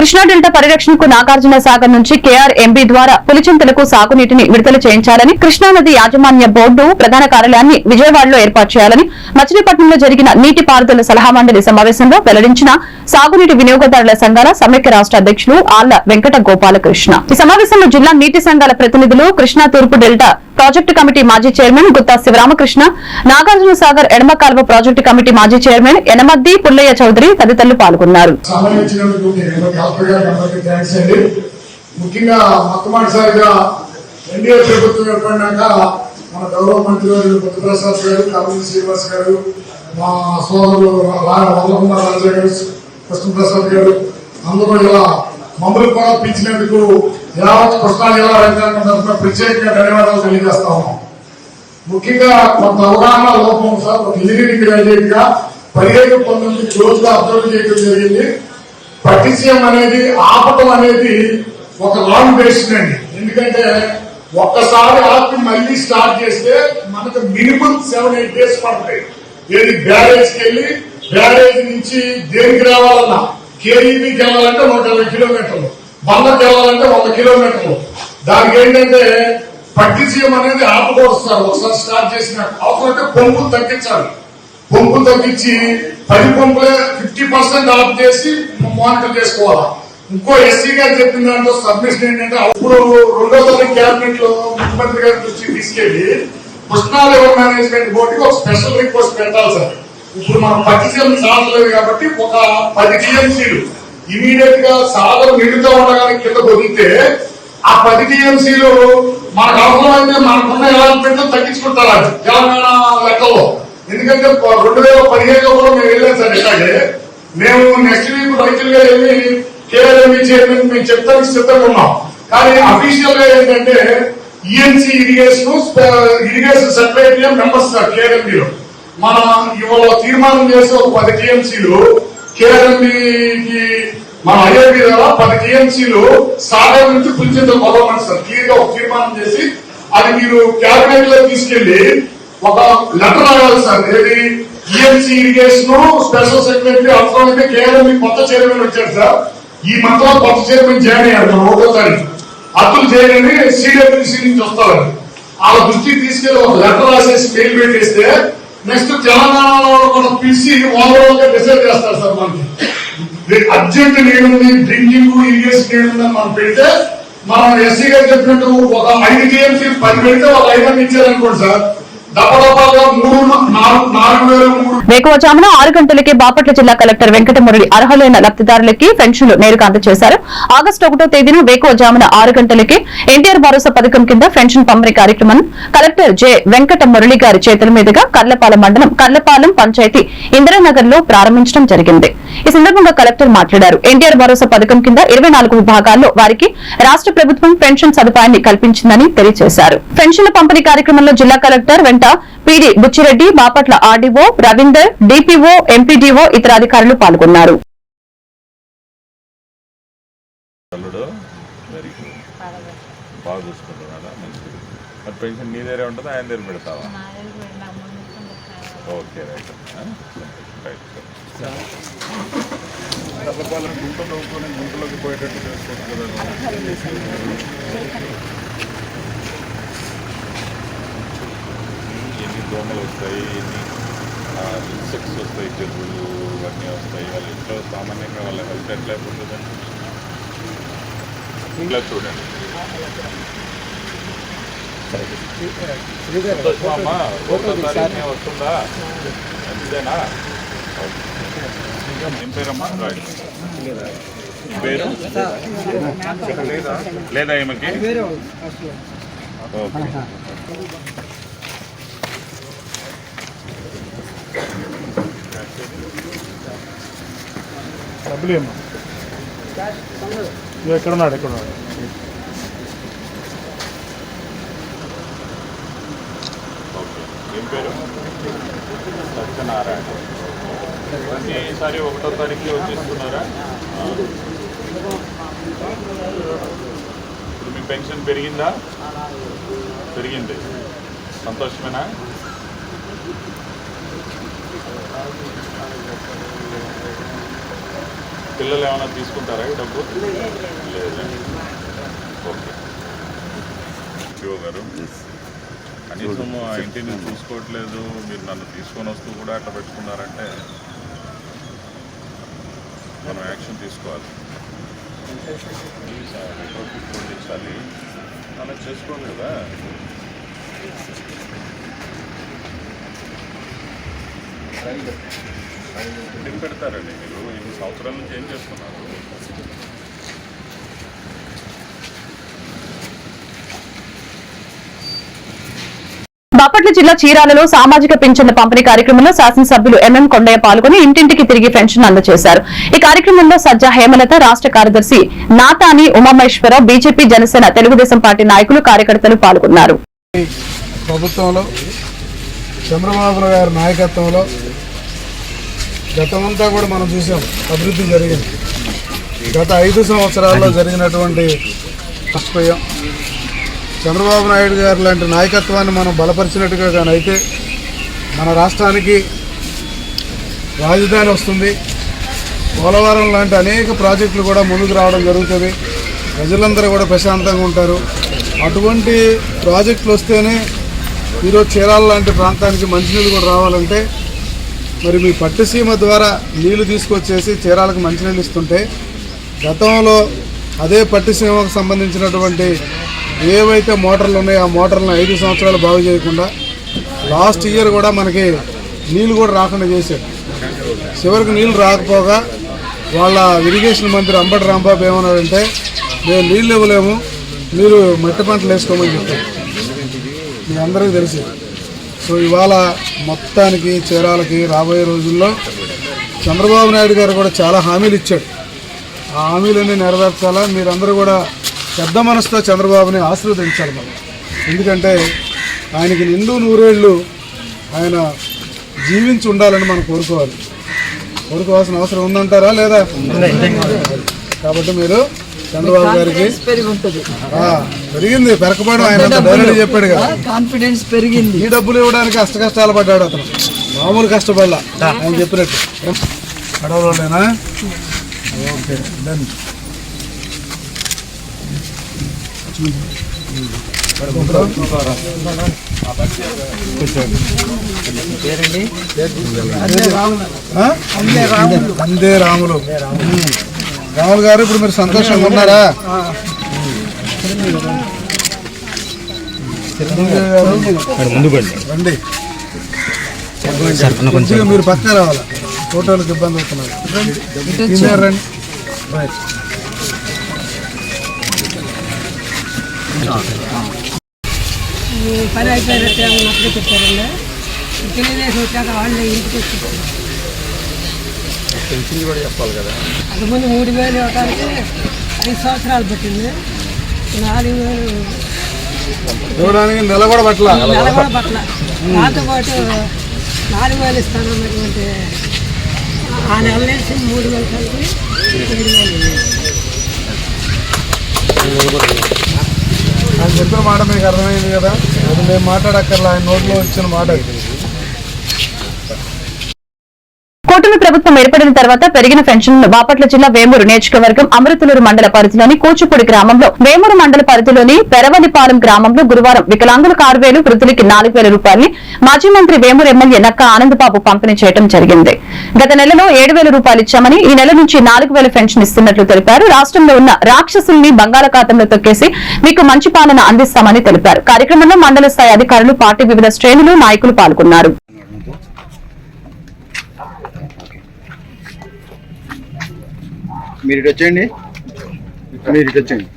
Krishna delta పరిరక్షణకు నాగార్జున సాగర్ నుంచి KR MB ద్వారా పులిచింతలకు సాగునీటిని విడుదల చేయించాలని కృష్ణానది యాజమాన్య బోర్డు ప్రధాన కార్యాలయాన్ని విజయవాడలో ఏర్పాటు చేయాలని మచిలీపట్నంలో జరిగిన నీటి పారుదల సలహా మండలి సమావేశంలో వెల్లడించిన సాగునీటి వినియోగదారుల సంఘాల సమైక్య రాష్ట్ర అధ్యక్షులు ఆళ్ళ వెంకట గోపాలకృష్ణ. ఈ సమావేశంలో జిల్లా నీటి సంఘాల ప్రతినిధులు కృష్ణా తూర్పు డెల్టా ప్రాజెక్టు కమిటీ మాజీ చైర్మన్ గుత్తా శివరామకృష్ణ నాగార్జున సాగర్ ఎడమ కాల్వ ప్రాజెక్టు కమిటీ మాజీ చైర్మన్ యనమద్ది పుల్లయ్య చౌదరి తదితరులు పాల్గొన్నారు. సంబంధించినందుకు గారికి అందరికీ థ్యాంక్స్ అండి. ముఖ్యంగా మొట్టమొదటిసారిగా ఎన్డీఏ ప్రభుత్వం ఏర్పడినాక మన గౌరవ మంత్రి గారు బుద్ధప్రసాద్ గారు కర్నూలు శ్రీనివాస్ గారు మా సోదరులు వల్లకుమార్ రాజా గారు కృష్ణప్రసాద్ గారు అందరూ ఇలా మమ్మల్ని కూడా పిలిచినందుకు యావత్ కృష్ణా జిల్లా రైతాంగం తరఫున ప్రత్యేకంగా ధన్యవాదాలు తెలియజేస్తా ఉన్నాం. ముఖ్యంగా కొంత అవగాహన లోపం సార్ ఒక ఇంజనీరింగ్ గ్రాడ్యుయేట్గా పదిహేను పంతొమ్మిది క్లోజ్గా అబ్జర్వ్ చేయడం జరిగింది. పట్టిసీఎం అనేది ఆపటం అనేది ఒక లాంగ్ బేసిన్ అండి. ఎందుకంటే ఒక్కసారి ఆపి మళ్ళీ స్టార్ట్ చేస్తే మనకు మినిమం సెవెన్ ఎయిట్ డేస్ పడతాయి. ఏది బ్యారేజ్కి వెళ్ళి బ్యారేజ్ నుంచి దేనికి రావాలన్నా? కేఈబీకి వెళ్ళాలంటే నూట ఇరవై కిలోమీటర్లు బందర్కి వెళ్ళాలంటే వంద కిలోమీటర్లు. దానికి ఏంటంటే పట్టిసీయం అనేది ఆపకూడదు ఒకసారి స్టార్ట్ చేసిన అవసరమైతే పంపులు తగ్గించాలి. పంపులు తగ్గించి పది పంపులే ఫిఫ్టీ పర్సెంట్ ఆఫ్ చేసి మానిటర్ చేసుకోవాలి? ఇంకో ఎస్సీ గారు చెప్పిన దాంట్లో సబ్మిషన్ ఏంటంటే అప్పుడు రెండో తారీఖు క్యాబినెట్లో ముఖ్యమంత్రి గారి దృష్టికి తీసుకెళ్ళి కృష్ణా రివర్ మేనేజ్మెంట్ బోర్డుకి ఒక స్పెషల్ రిక్వెస్ట్ పెట్టాలి సార్. ఇప్పుడు మనం పది పట్టిసీయం సాధలేదు కాబట్టి ఒక పది టీఎంసీలు ఇమీడియట్గా సాగర్ నిండుగా ఉండగానే కింద పొందితే ఆ పది టీఎంసీలు మనకు అవసరమైతే మనకున్న ఎలాంటి తగ్గించుకుంటారు తెలంగాణ లెక్కలో. ఎందుకంటే రెండు వేల పదిహేనులో కూడా మేము వెళ్ళాం సార్ ఇట్లాగే మేము నెక్స్ట్ వీక్ రైతులుగా వెళ్ళి కేఆర్ఎంఈ చైర్మన్ మేము చెప్తానికి సిద్ధంగా ఉన్నాం కానీ అఫీషియల్గా ఏంటంటే ENC irrigation irrigation secretary members sir కేఆర్ఎంఈలో మనం ఇవాళ తీర్మానం చేసి ఒక పది టీఎంసీలు కేఆర్ఎంఈకి మన ఐఐబి ద్వారా పది టీఎంసీలు సాగర్ నుంచి పులిచింత కొలవమని సార్ క్లియర్గా ఒక తీర్మానం చేసి అది మీరు క్యాబినెట్లో తీసుకెళ్ళి ఒక లెటర్ రాయాలి సార్. ఏది? ఈఎంసీ ఇరిగేషన్ స్పెషల్ సెక్రటరీ అవసరమైతే కేఆర్ఎంఈ కొత్త చైర్మన్ వచ్చారు సార్. ఈ మంత్రం కొత్త చైర్మన్ జాయిన్ అయ్యారు మన ఒకటో తారీఖు. అతులు చేయని సిడబ్ల్యూసీ నుంచి వస్తారు వాళ్ళ దృష్టికి తీసుకెళ్ళి ఒక లెటర్ రాసేసి మెయిల్ పెట్టేస్తే నెక్స్ట్ తెలంగాణలో కూడా పిలిచి ఓవరాల్గా డిసైడ్ చేస్తారు సార్ మనకి. అర్జెంట్ నీడుంది డ్రింకింగ్ ఇరిగేషన్ నీడుందని మనం పెడితే మనం ఎస్సీ గారు చెప్పినట్టు ఒక ఐదు టీఎంసీ పది పెడితే ఒక ఐదు ఇచ్చారనుకోండి సార్. దప్పదప్పాగా వేకువజామున ఆరు గంటలకే బాపట్ల జిల్లా కలెక్టర్ వెంకటమురళి అర్హులైన లబ్దిదారులకి పెన్షన్లు నేరుగా అందజేశారు. ఆగస్టు ఒకటో తేదీన వేకువజామున ఆరు గంటలకి ఎన్టీఆర్ భరోసా పథకం కింద పెన్షన్ పంపిణీ కార్యక్రమం కలెక్టర్ జె వెంకట మురళి గారి చేతుల మీదుగా కర్లపాలెం మండలం కర్లపాలెం పంచాయతీ ఇందిరానగర్లో ప్రారంభించడం జరిగింది. ఈ సందర్భంగా కలెక్టర్ మాట్లాడారు. ఎన్టీఆర్ భరోసా పథకం కింద ఇరవై నాలుగు విభాగాల్లో వారికి రాష్ట్ర ప్రభుత్వం పెన్షన్ సదుపాయాన్ని కల్పించిందని తెలియజేశారు. పెన్షన్ల పంపిణీ కార్యక్రమంలో జిల్లా కలెక్టర్ వెంట PD Buchireddy Bapatla RDO Ravinder DPO MPDO ఇతర అధికారులు పాల్గొన్నారు. అల్లుడు వెరీ గుడ్ బాగా చూసుకుంటున్నాడా? మంచిది. మరి పెన్షన్ నీ దగ్గరే ఉంటుందా? ఆయన దగ్గర పెడతావా? Okay right. రైట్ కళ్ళపాలెం గుంట నవ్వుకొని గుంటలోకి పోయేటట్టు చేసుకోవచ్చు కదా. దోమలు వస్తాయి ఎన్ని ఇన్సెక్ట్స్ వస్తాయి జబ్బులు ఇవన్నీ వస్తాయి. వాళ్ళ ఇంట్లో సామాన్యంగా వాళ్ళ హెల్త్ ఎట్లా ఉంటుందండి ఇలా చూడండి. సంతోషమా ఒకటో తారీఖునే వస్తుందా? మంచిదేనా ఏం పేరమ్మా రైట్ పేరు? లేదా? ఈమెకి? ఓకే. డబ్బులు ఏమో నువ్వు ఎక్కడున్నాడు ఎక్కడున్నాడు ఓకే. ఏం పేరు? సత్యనారాయణ. ఈసారి ఒకటో తారీఖు వచ్చేస్తున్నారా? ఇప్పుడు మీ పెన్షన్ పెరిగిందా? పెరిగింది. సంతోషమేనా? పిల్లలు ఏమైనా తీసుకుంటారా ఈ డబ్బు? లేదా ఓకే. శివ గారు. కనీసం ఆ ఇంటిని చూసుకోవట్లేదు. మీరు నన్ను తీసుకొని వస్తూ కూడా అట్లా పెట్టుకున్నారంటే మనం యాక్షన్ తీసుకోవాలి. రిపోర్ట్ పండించాలి అలా చేసుకోవాలి కదా పెడతారండి మీరు? సంవత్సరాల నుంచి ఏం చేస్తున్నారు? బాపట్ల జిల్లా చీరాలలో సామాజిక పింఛన్ల పంపిణీ కార్యక్రమంలో శాసనసభ్యులు ఎంఎం కొండయ్య పాల్గొని ఇంటింటికి తిరిగి పెన్షన్ అందజేశారు. ఈ కార్యక్రమంలో సజ్జా హేమలత రాష్ట్ర కార్యదర్శి నాతాని ఉమామహేశ్వరరావు బీజేపీ జనసేన తెలుగుదేశం పార్టీ నాయకులు కార్యకర్తలు పాల్గొన్నారు. ప్రభుత్వంలో చంద్రబాబు గారి నాయకత్వంలో గతమంతా కూడా మనం చూసాం అభివృద్ధి జరిగింది. గత ఐదు సంవత్సరాల్లో జరిగినటువంటి నష్టపోయాం చంద్రబాబు నాయుడు గారు లాంటి నాయకత్వాన్ని మనం బలపరిచినట్టుగా కానీ అయితే మన రాష్ట్రానికి రాజధాని వస్తుంది. పోలవరం లాంటి అనేక ప్రాజెక్టులు కూడా ముందుకు రావడం జరుగుతుంది. ప్రజలందరూ కూడా ప్రశాంతంగా ఉంటారు. అటువంటి ప్రాజెక్టులు వస్తేనే ఈరోజు చీరాల లాంటి ప్రాంతానికి మంచినీళ్ళు కూడా రావాలంటే మరి మీ పట్టుసీమ ద్వారా నీళ్ళు తీసుకొచ్చేసి చీరాలకు మంచినీళ్ళు ఇస్తుంటే గతంలో అదే పట్టుసీమకు సంబంధించినటువంటి ఏవైతే మోటార్లు ఉన్నాయో ఆ మోటార్లను ఐదు సంవత్సరాలు బాగు చేయకుండా లాస్ట్ ఇయర్ కూడా మనకి నీళ్ళు కూడా రాకుండా చేశారు. చివరికి నీళ్ళు రాకపోగా వాళ్ళ ఇరిగేషన్ మంత్రి అంబటి రాంబాబు ఏమన్నాడంటే మేము నీళ్ళు ఇవ్వలేము మీరు మట్టి పంటలు వేసుకోమని చెప్పారు. మీ అందరికీ తెలుసు సో ఇవాళ మొత్తానికి చీరాలకి రాబోయే రోజుల్లో చంద్రబాబు నాయుడు గారు కూడా చాలా హామీలు ఇచ్చాడు. ఆ హామీలన్నీ నెరవేర్చాలా? మీరందరూ కూడా పెద్ద మనసుతో చంద్రబాబుని ఆశీర్వదించాలి మనం. ఎందుకంటే ఆయనకి నిండు నూరేళ్ళు ఆయన జీవించి ఉండాలని మనం కోరుకోవాలి. కోరుకోవాల్సిన అవసరం ఉందంటారా లేదా? కాబట్టి మీరు చంద్రబాబు గారికి పెరిగింది పెరకపోవడం ఆయన చెప్పాడు కదా. కాన్ఫిడెన్స్ పెరిగింది. ఈ డబ్బులు ఇవ్వడానికి అష్ట కష్టాలు పడ్డాడు అతను. మామూలు కష్టపడలా. ఆయన చెప్పినట్టు. పడవలోనేనా ఓకే డన్? అందే రాములు. రాములు. గారు ఇప్పుడు మీరు సంతోషంగా ఉన్నారా? మీరు పక్క రావాలా. ఫోటోలకు ఇబ్బంది అవుతున్నారు. కింద రండి. రైట్. పని అయిపోయినట్టు అప్పుడే చెప్పారండి తెలుగుదేశం వచ్చాక వాళ్ళే ఇంటికి వచ్చి అది ముందు మూడు వేలు ఇవ్వడానికి ఐదు సంవత్సరాలు పట్టింది. నాలుగు ఇవ్వడానికి నెల కూడా పట్ల నెల కూడా పట్ల దాంతో పాటు నాలుగు వేలు ఇస్తానన్నటువంటి ఆ నెల నుంచి మూడు వేలు కలిపి ఏడు వేలు ఆయన చెప్పిన మాట మీకు అర్థమైంది కదా? అది మేము మాట్లాడక్కర్లా ఆయన నోట్లో వచ్చిన మాట అది. కూటమి ప్రభుత్వం ఏర్పడిన తర్వాత పెరిగిన పెన్షన్లను బాపట్ల జిల్లా వేమూరు నియోజకవర్గం అమృతలూరు మండల పరిధిలోని కూచిపూడి గ్రామంలో వేమూరు మండల పరిధిలోని పెరవలిపాలెం గ్రామంలో గురువారం వికలాంగులకు ఆరు వేలు వృద్ధులకి నాలుగు వేల రూపాయలని మాజీ మంత్రి వేమూరు ఎమ్మెల్యే నక్క ఆనందబాబు పంపిణీ చేయడం జరిగింది. గత నెలలో ఏడు వేల రూపాయలు ఇచ్చామని ఈ నెల నుంచి నాలుగు వేల పెన్షన్ ఇస్తున్నట్లు తెలిపారు. రాష్ట్రంలో ఉన్న రాక్షసుల్ని బంగాళాఖాతంలో తొక్కేసి మీకు మంచి పాలన అందిస్తామని తెలిపారు. కార్యక్రమంలో మండల స్థాయి అధికారులు పార్టీ వివిధ శ్రేణులు నాయకులు పాల్గొన్నారు. మీరు ఇటు వచ్చేయండి. మీరు ఇటు వచ్చేయండి.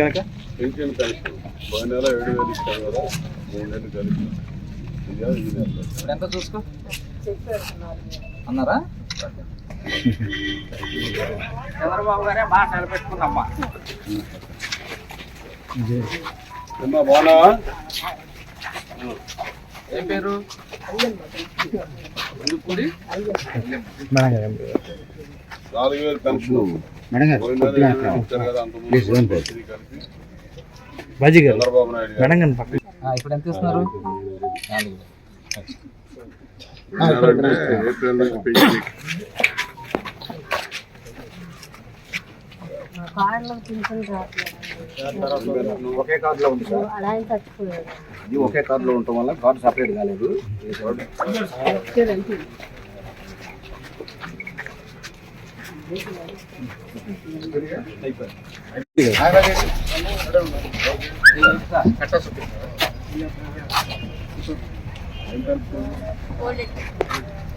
గారు ఎంత చూసుకో? అన్నారా? చంద్రబాబు గారే? బాగున్నావా? ఏం పేరు? నాలుగు వేలు పెన్షన్. గారు పక్కన ఇప్పుడు ఎంత ఇస్తున్నారు? కార్లో పింఛన్ రావట్లేదు. ఒకే కార్డులో ఉంది సార్. అలా ఆయన చచ్చిపోయాడు ఇది ఒకే కార్డులో ఉండటం వల్ల కార్డు సపరేట్ కాలేదు.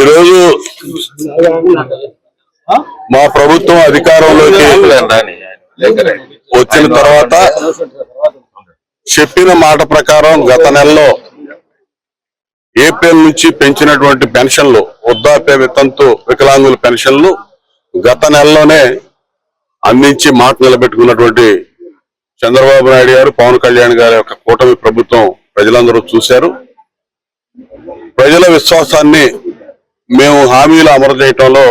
ఈరోజు మా ప్రభుత్వం అధికారంలోకి వచ్చిన తర్వాత చెప్పిన మాట ప్రకారం గత నెలలో ఏప్రిల్ నుంచి పెంచినటువంటి పెన్షన్లు వృద్ధాప్య వితంతు వికలాంగుల పెన్షన్లు గత నెలలోనే అందించి మాట నిలబెట్టుకున్నటువంటి చంద్రబాబు నాయుడు గారు పవన్ కళ్యాణ్ గారి యొక్క కూటమి ప్రభుత్వం ప్రజలందరూ చూశారు. ప్రజల విశ్వాసాన్ని మేము హామీలు అమలు చేయటంలో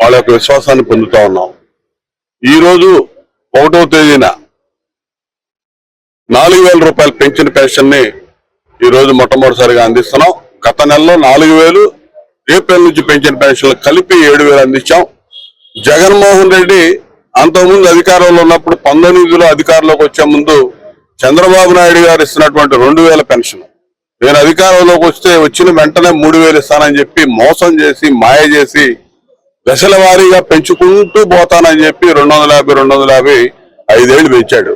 వాళ్ళ యొక్క విశ్వాసాన్ని పొందుతా ఉన్నాం. ఈరోజు ఒకటో తేదీన నాలుగు వేల రూపాయలు పెంచిన పెన్షన్ని ఈరోజు మొట్టమొదటిసారిగా అందిస్తున్నాం. గత నెలలో నాలుగు వేలు ఏప్రిల్ నుంచి పెంచిన పెన్షన్లు కలిపి ఏడు వేలు అందించాం. జగన్మోహన్ రెడ్డి అంతకుముందు అధికారంలో ఉన్నప్పుడు పంతొమ్మిదిలో అధికారంలోకి వచ్చే ముందు చంద్రబాబు నాయుడు గారు ఇస్తున్నటువంటి రెండు వేల పెన్షన్ నేను అధికారంలోకి వస్తే వచ్చిన వెంటనే మూడు వేలు ఇస్తానని చెప్పి మోసం చేసి మాయ చేసి దశల వారీగా పెంచుకుంటూ పోతానని చెప్పి రెండు వందల యాభై రెండు వందల యాభై ఐదేళ్ళు పెంచాడు.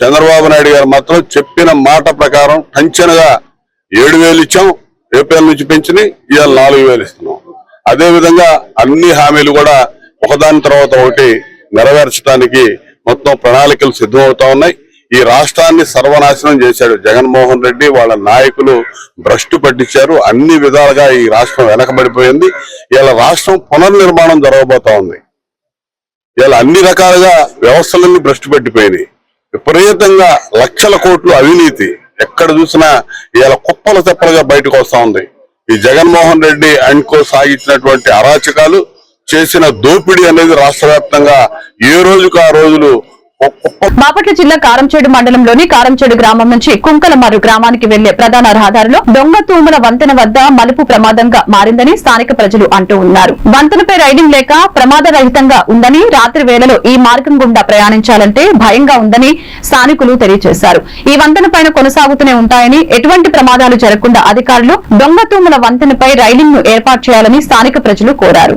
చంద్రబాబు నాయుడు గారు మాత్రం చెప్పిన మాట ప్రకారం టంచనగా ఏడు వేలు ఇచ్చాం ఏప్రిల్ నుంచి పెంచిని ఇవాళ నాలుగు వేలు ఇస్తున్నాం. అదేవిధంగా అన్ని హామీలు కూడా ఒకదాని తర్వాత ఒకటి నెరవేర్చడానికి మొత్తం ప్రణాళికలు సిద్ధమవుతా ఉన్నాయి. ఈ రాష్ట్రాన్ని సర్వనాశనం చేశాడు జగన్మోహన్ రెడ్డి. వాళ్ళ నాయకులు భ్రష్టు పట్టించారు. అన్ని విధాలుగా ఈ రాష్ట్రం వెనకబడిపోయింది. ఇలా రాష్ట్రం పునర్నిర్మాణం జరగబోతా ఉంది. ఇలా అన్ని రకాలుగా వ్యవస్థలన్నీ భ్రష్టు పెట్టిపోయినాయి. విపరీతంగా లక్షల కోట్లు అవినీతి ఎక్కడ చూసినా ఇలా కుప్పల తెప్పలుగా బయటకు వస్తా ఉంది. ఈ జగన్మోహన్ రెడ్డి అండ్కో సాగించినటువంటి అరాచకాలు చేసిన దోపిడీ అనేది రాష్ట్ర వ్యాప్తంగా ఏ రోజుకు ఆ రోజులు బాపట్ల జిల్లా కారంచేడు మండలంలోని కారంచేడు గ్రామం నుంచి కుంకలమారు గ్రామానికి వెళ్ళే ప్రధాన రహదారిలో దొంగ తూముల వంతెన వద్ద మలుపు ప్రమాదంగా మారిందని స్థానిక ప్రజలు అంటూ ఉన్నారు. వంతెనపై రైడింగ్ లేక ప్రమాదరహితంగా ఉందని రాత్రి వేళలో ఈ మార్గం గుండా ప్రయాణించాలంటే భయంగా ఉందని స్థానికులు తెలియజేశారు. ఈ వంతెన పైన కొనసాగుతూనే ఉంటాయని ఎటువంటి ప్రమాదాలు జరగకుండా అధికారులు దొంగ తూముల వంతెనపై రైలింగ్ను ఏర్పాటు చేయాలని స్థానిక ప్రజలు కోరారు.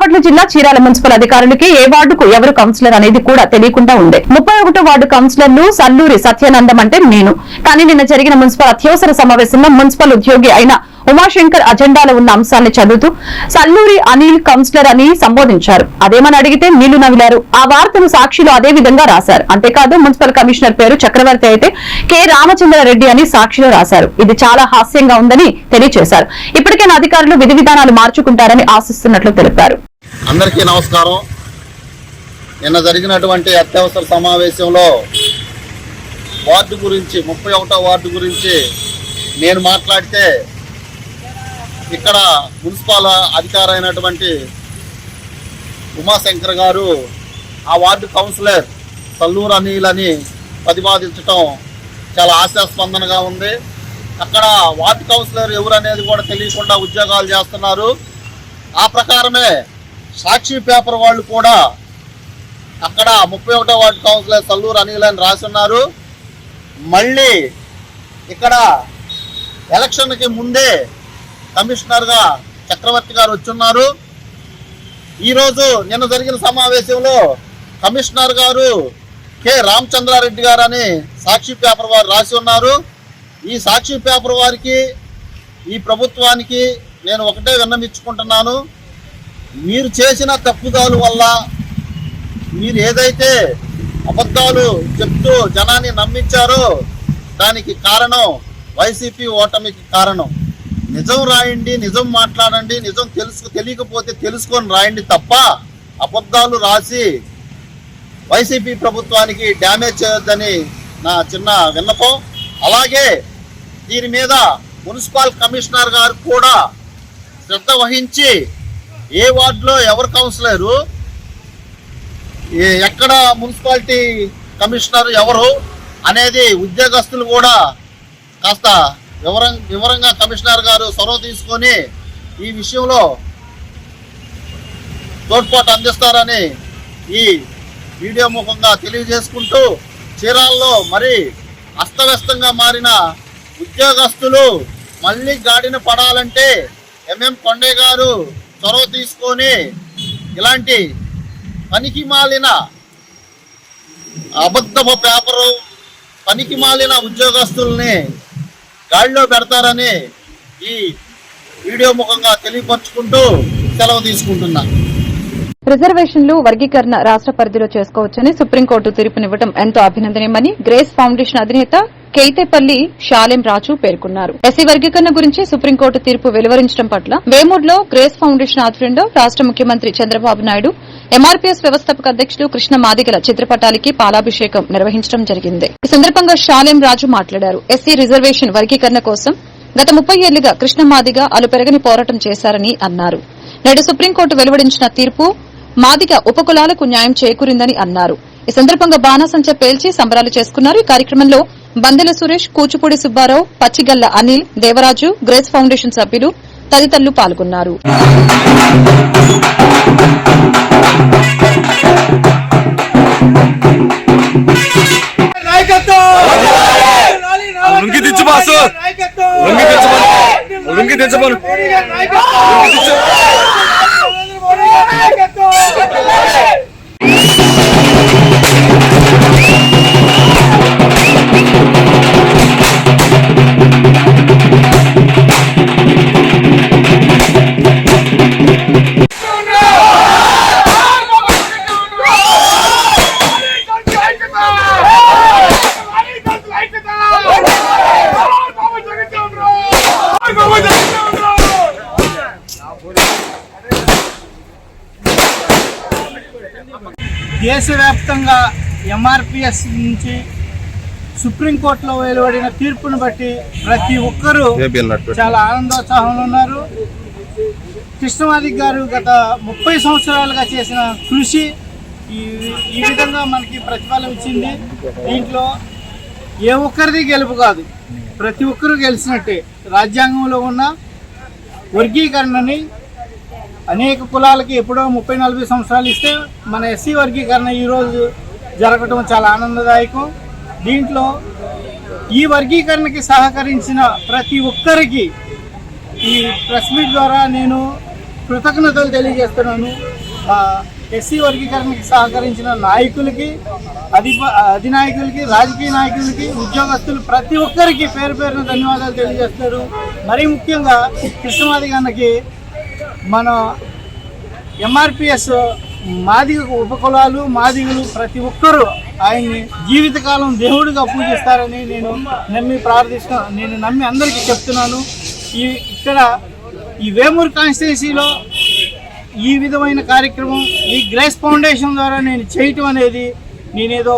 బాపట్ల జిల్లా చీరాల మున్సిపల్ అధికారులకి ఏ వార్డుకు ఎవరు కౌన్సిలర్ అనేది కూడా తెలియకుండా ఉండే ముప్పై ఒకటో వార్డు కౌన్సిలర్లు సల్లూరి సత్యానందం అంటే నేను. కానీ నిన్న జరిగిన మున్సిపల్ అత్యవసర సమావేశంలో మున్సిపల్ ఉద్యోగి అయిన ఉమాశంకర్ అజెండాలో ఉన్న అంశాన్ని చదువుతూ సల్లూరి అనిల్ కౌన్సిలర్ అని సంబోధించారు. అదేమని అడిగితే నీళ్ళు నవిలారు. ఆ వార్తను సాక్షిలో అదే విధంగా రాశారు. అంతేకాదు మున్సిపల్ కమిషనర్ పేరు చక్రవర్తి అయితే కె. రామచంద్రారెడ్డి అని సాక్షిలో రాశారు. ఇది చాలా హాస్యంగా ఉందని తెలియజేశారు ఇప్పటికైనా అధికారులు విధి విధానాలు మార్చుకుంటారని ఆశిస్తున్నట్లు తెలిపారు. అందరికీ నమస్కారం. నిన్న జరిగినటువంటి అత్యవసర సమావేశంలో వార్డు గురించి ముప్పై ఒకటో వార్డు గురించి నేను మాట్లాడితే ఇక్కడ మున్సిపాల్ అధికారి అయినటువంటి ఉమాశంకర్ గారు ఆ వార్డు కౌన్సిలర్ తల్లూరు అనిల్ అని ప్రతిపాదించటం చాలా ఆశాస్పందనగా ఉంది. అక్కడ వార్డు కౌన్సిలర్ ఎవరు అనేది కూడా తెలియకుండా ఉద్యోగాలు చేస్తున్నారు. ఆ ప్రకారమే సాక్షి పేపర్ వాళ్ళు కూడా అక్కడ ముప్పై ఒకటో వార్డు కౌన్సిలర్ సల్లూరు అనిల్ అని రాసి ఉన్నారు మళ్ళీ ఇక్కడ ఎలక్షన్కి ముందే కమిషనర్గా చక్రవర్తి గారు వచ్చున్నారు. ఈరోజు నిన్న జరిగిన సమావేశంలో కమిషనర్ గారు కె రామచంద్రారెడ్డి గారు అని సాక్షి పేపర్ వారు రాసి ఉన్నారు. ఈ సాక్షి పేపర్ వారికి ఈ ప్రభుత్వానికి నేను ఒకటే విన్నమించుకుంటున్నాను మీరు చేసిన తప్పుదాలు వల్ల మీరు ఏదైతే అబద్ధాలు చెప్తూ జనాన్ని నమ్మించారో దానికి కారణం వైసీపీ ఓటమికి కారణం. నిజం రాయండి నిజం మాట్లాడండి నిజం తెలుసు తెలియకపోతే తెలుసుకొని రాయండి తప్ప అబద్ధాలు రాసి వైసీపీ ప్రభుత్వానికి డ్యామేజ్ చేయొద్దని నా చిన్న విన్నపం. అలాగే దీని మీద మున్సిపల్ కమిషనర్ గారు కూడా శ్రద్ధ వహించి ఏ వార్డులో ఎవరు కౌన్సిలరు? ఎక్కడ మున్సిపాలిటీ కమిషనర్ ఎవరు అనేది ఉద్యోగస్తులు కూడా కాస్త వివరం వివరంగా కమిషనర్ గారు చొరవ తీసుకొని ఈ విషయంలో తోడ్పాటు అందిస్తారని ఈ వీడియో ముఖంగా తెలియజేసుకుంటూ చీరాల్లో మరి అస్తవ్యస్తంగా మారిన ఉద్యోగస్తులు మళ్ళీ గాడిన పడాలంటే ఎంఎం కొండే గారు చొరవ తీసుకొని ఇలాంటి పనికి మాలిన అబద్ధపు పేపరు పనికి మాలిన ఉద్యోగస్తుల్ని గాడిలో పెడతారని ఈ వీడియో ముఖంగా తెలియపరుచుకుంటూ సెలవు తీసుకుంటున్నా. రిజర్వేషన్లు వర్గీకరణ రాష్ట్ర పరిధిలో చేసుకోవచ్చని సుప్రీంకోర్టు తీర్పునివ్వడం ఎంతో అభినందనీయమని గ్రేస్ ఫౌండేషన్ అధినేత కేతేపల్లి షాలెం రాజు పేర్కొన్నారు. ఎస్సీ వర్గీకరణ గురించి సుప్రీంకోర్టు తీర్పు వెలువరించడం పట్ల వేమూర్లో గ్రేస్ ఫౌండేషన్ ఆధ్వర్యంలో రాష్ట ముఖ్యమంత్రి చంద్రబాబు నాయుడు ఎంఆర్పీఎస్ వ్యవస్థాపక అధ్యక్షులు కృష్ణ మాదిగల చిత్రపటాలకి పాలాభిషేకం నిర్వహించడం జరిగింది. ఈ సందర్భంగా షాలెం రాజు మాట్లాడారు. ఎస్సీ రిజర్వేషన్ వర్గీకరణ కోసం గత ముప్పై ఏళ్ళుగా కృష్ణ మాదిగ అలుపెరగని పోరాటం చేశారని అన్నారు. నేడు సుప్రీంకోర్టు వెలువడించిన తీర్పు మాదిగ ఉపకులాలకు న్యాయం చేకూరిందని అన్నారు. ఈ సందర్భంగా బాణాసంచ పేల్చి సంబరాలు చేసుకున్నారు. ఈ కార్యక్రమంలో బందెల సురేష్ కూచిపూడి సుబ్బారావు పచ్చిగల్ల అనిల్ దేవరాజు గ్రేస్ ఫౌండేషన్ సభ్యులు తదితరులు పాల్గొన్నారు. లుంగి తెచ్చు బాసు లుంగి తెచ్చమను లుంగి తెచ్చమను Corre, నుంచి సుప్రీంకోర్టులో వెలువడిన తీర్పును బట్టి ప్రతి ఒక్కరూ చాలా ఆనందోత్సాహంలో ఉన్నారు. కృష్ణమాదిక్ గారు గత ముప్పై సంవత్సరాలుగా చేసిన కృషి ఈ ఈ విధంగా మనకి ప్రతిఫలం ఇచ్చింది. దీంట్లో ఏ ఒక్కరిది గెలుపు కాదు. ప్రతి ఒక్కరూ గెలిచినట్టే రాజ్యాంగంలో ఉన్న వర్గీకరణని అనేక కులాలకి ఎప్పుడో ముప్పై నలభై సంవత్సరాలు ఇస్తే మన ఎస్సీ వర్గీకరణ ఈరోజు జరగటం చాలా ఆనందదాయకం. దీంట్లో ఈ వర్గీకరణకి సహకరించిన ప్రతి ఒక్కరికి ఈ ప్రెస్ మీట్ ద్వారా నేను కృతజ్ఞతలు తెలియజేస్తున్నాను. ఎస్సీ వర్గీకరణకి సహకరించిన నాయకులకి అధి అధినాయకులకి రాజకీయ నాయకులకి ఉద్యోగస్తులు ప్రతి ఒక్కరికి పేరు పేరున ధన్యవాదాలు తెలియజేస్తారు మరీ ముఖ్యంగా కృష్ణమాది గారికి మన ఎంఆర్పిఎస్ మాదిగ ఉపకులాలు మాదిగులు ప్రతి ఒక్కరూ ఆయన్ని జీవితకాలం దేవుడిగా పూజిస్తారని నేను నమ్మి ప్రార్థిస్తున్నా నేను నమ్మి అందరికీ చెప్తున్నాను. ఈ ఇక్కడ ఈ వేమూరు కాన్స్టిట్యున్సీలో ఈ విధమైన కార్యక్రమం ఈ గ్రేస్ ఫౌండేషన్ ద్వారా నేను చేయటం అనేది నేనేదో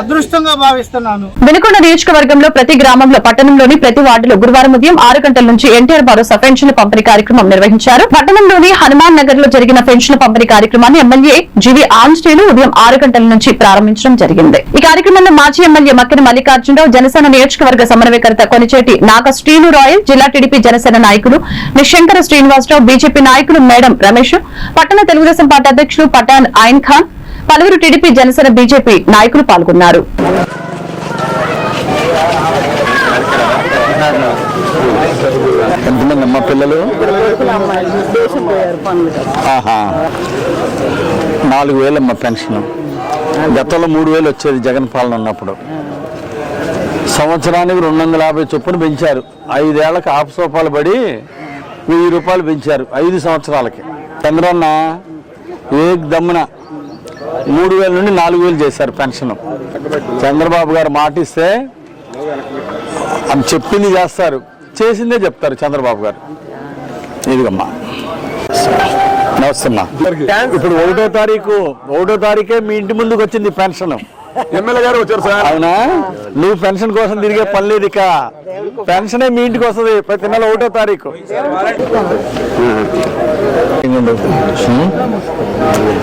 అదృష్టంగా భావిస్తున్నాను. వినుకొండ నియోజకవర్గంలో ప్రతి గ్రామంలో పట్టణంలోని ప్రతి వార్డులో గురువారం ఉదయం ఆరు గంటల నుంచి ఎన్టీఆర్ భరోసా పెన్షన్ల పంపిణీ కార్యక్రమం నిర్వహించారు. పట్టణంలోని హనుమాన్ నగర్లో జరిగిన పెన్షన్ల పంపిణీ కార్యక్రమాన్ని ఎమ్మెల్యే జివి ఆంజనేయులు ఉదయం ఆరు గంటల నుంచి ప్రారంభించడం జరిగింది. ఈ కార్యక్రమంలో మాజీ ఎమ్మెల్యే మక్కిన మల్లికార్జునరావు జనసేన నియోజకవర్గ సమన్వయకర్త కొనిచేటి నాగ శ్రీను రాయల్ జిల్లా టీడీపీ జనసేన నాయకులు నిశంకర శ్రీనివాసరావు బీజేపీ నాయకులు మేడం రమేష్ పట్టణ తెలుగుదేశం పార్టీ అధ్యక్షులు పఠాన్ ఆయన్ ఖాన్ పలువురు టీడీపీ జనసేన బీజేపీ నాయకులు పాల్గొన్నారు. ఎంతమంది అమ్మ పిల్లలు? ఆహా. నాలుగు వేలమ్మ పెన్షన్. గతంలో మూడు వేలు వచ్చేది జగన్ పాలన ఉన్నప్పుడు. సంవత్సరానికి రెండు వందల యాభై చొప్పున పెంచారు. ఐదేళ్ళకు ఆపసోపాలు పడి వెయ్యి రూపాయలు పెంచారు. ఐదు సంవత్సరాలకి. చంద్రన్న ఏ దమ్మున మూడు వేల నుండి నాలుగు వేలు చేశారు పెన్షన్. చంద్రబాబు గారు మాటిస్తే ఆమె చెప్పింది చేస్తారు. చేసిందే చెప్తారు చంద్రబాబు గారు. ఇదిగమ్మా. నమస్తే ఇప్పుడు ఒకటో తారీఖు ఒకటో తారీఖే మీ ఇంటి ముందుకు వచ్చింది పెన్షన్. ఎమ్మెల్యే గారు వచ్చారు సార్. అవునా? నువ్వు పెన్షన్ కోసం తిరిగే పని లేదు ఇక. పెన్షనే మీ ఇంటికి వస్తుంది ప్రతి నెల ఒకటో తారీఖు?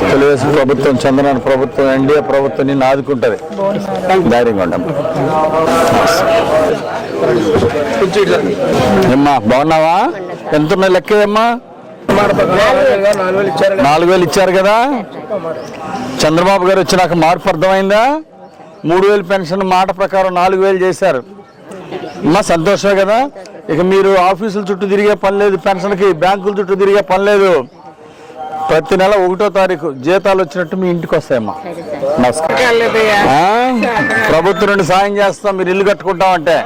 తెలుగుదేశం ప్రభుత్వం చంద్రనాథ్ ప్రభుత్వం ఎన్డీఏ ప్రభుత్వం నిన్ను ఆదుకుంటది. ధైర్యంగా ఉంటాం ఏమ్మా బాగున్నావా? ఎంత ఉన్నాయి లెక్కమ్మా నాలుగు వేలు ఇచ్చారు కదా? చంద్రబాబు గారు వచ్చినాక మార్పు అర్థమైందా? మూడు వేలు పెన్షన్ మాట ప్రకారం నాలుగు వేలు చేశారు. అమ్మా సంతోషమే కదా? ఇక మీరు ఆఫీసుల చుట్టూ తిరిగే పని లేదు పెన్షన్కి బ్యాంకుల చుట్టూ తిరిగే పని లేదు. ప్రతి నెల ఒకటో తారీఖు జీతాలు వచ్చినట్టు మీ ఇంటికి వస్తాయమ్మా. నమస్కారం? ప్రభుత్వం నుండి సాయం చేస్తాం మీరు ఇల్లు కట్టుకుంటామంటే.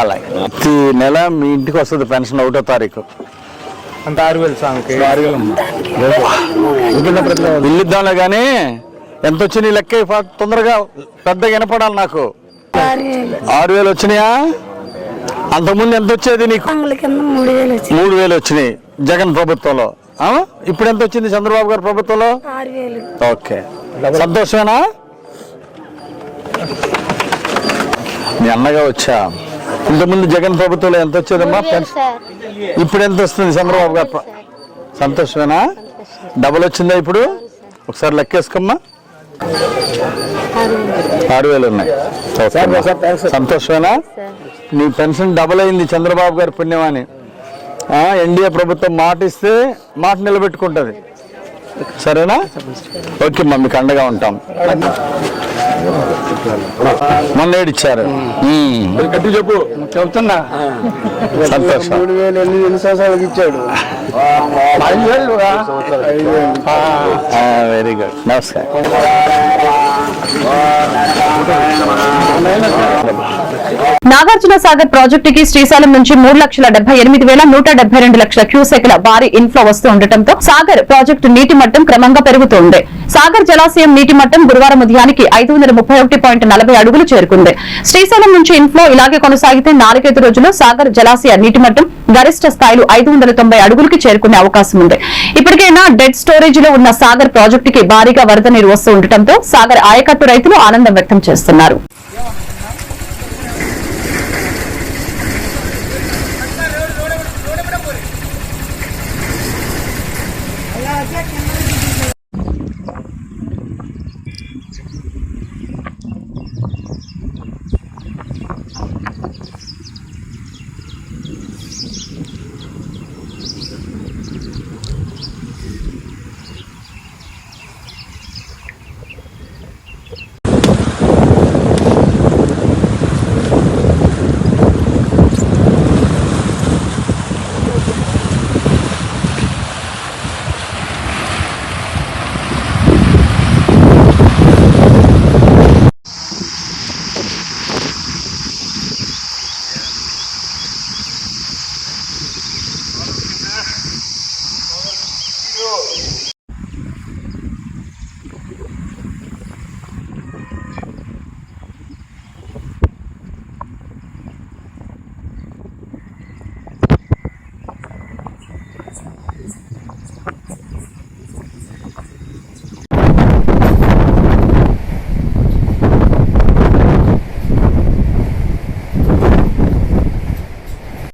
అలాగే. ప్రతి నెల మీ ఇంటికి వస్తుంది పెన్షన్ ఒకటో తారీఖు. అంత ఆరు వేలు స్వామికి. ఇల్లు ఇద్దాంలే కానీ ఎంత వచ్చింది లెక్క తొందరగా పెద్దగా వినపడాలి నాకు. ఆరు వేలు. వచ్చినాయా? అంతకుముందు ఎంత వచ్చేది నీకు? మూడు వేలు వచ్చినాయి జగన్ ప్రభుత్వంలో? ఇప్పుడు ఎంత వచ్చింది చంద్రబాబు గారి ప్రభుత్వంలో? ఓకే. సంతోషమేనా? మీ అన్నగా వచ్చా? ఇంతకుముందు జగన్ ప్రభుత్వంలో ఎంత వచ్చేదమ్మా? ఇప్పుడు ఎంత వస్తుంది చంద్రబాబు గారు సంతోషమేనా? డబుల్ వచ్చిందా ఇప్పుడు? ఒకసారి లెక్కేసుకోమ్మా. ఆరు వేలు ఉన్నాయి. సంతోషమేనా? నీ పెన్షన్ డబుల్ అయింది చంద్రబాబు గారి పుణ్యమాని. ఎన్డీఏ ప్రభుత్వం మాట ఇస్తే మాట నిలబెట్టుకుంటది. సరేనా? ఓకే మా మీకు అండగా ఉంటాం. మొన్న ఏడిచ్చారు. చెప్పు. చెప్తున్నా సంతోషం. మూడు వేలు ఎన్ని ఎన్ని సంవత్సరాలకు ఇచ్చాడు? Very good. నమస్కారం. నాగార్జున సాగర్ ప్రాజెక్టుకి శ్రీశైలం నుంచి మూడు లక్షల డెబ్బై ఎనిమిది వేల నూట డెబ్బై రెండు లక్షల క్యూసెక్ల భారీ ఇన్ఫ్లో వస్తూ ఉండటంతో సాగర్ ప్రాజెక్టు నీటి మట్టం క్రమంగా పెరుగుతోంది. సాగర్ జలాశయం నీటి మట్టం గురువారం ఉదయానికి ఐదు వందల ముప్పై ఒకటి పాయింట్ నలభై అడుగులు చేరుకుంది. శ్రీశైలం నుంచి ఇన్ఫ్లో ఇలాగే కొనసాగితే నాలుగైదు రోజుల్లో సాగర్ జలాశయ నీటి మట్టం గరిష్ట స్థాయిలో ఐదు వందల తొంభై అడుగులకి చేరుకునే అవకాశం ఉంది. ఇప్పటికైనా డెడ్ స్టోరేజ్లో ఉన్న సాగర్ ప్రాజెక్టుకి భారీగా వరద నీరు వస్తూ ఉండటంతో సాగర్ ఆయకట్టు రైతులు ఆనందం వ్యక్తం చేస్తున్నారు.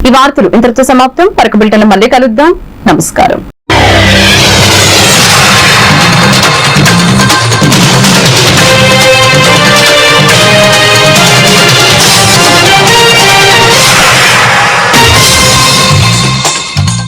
ఈ వార్తలు ఇంతటితో సమాప్తం. పరక బిల్టన్లు మళ్ళీ కలుద్దాం. నమస్కారం.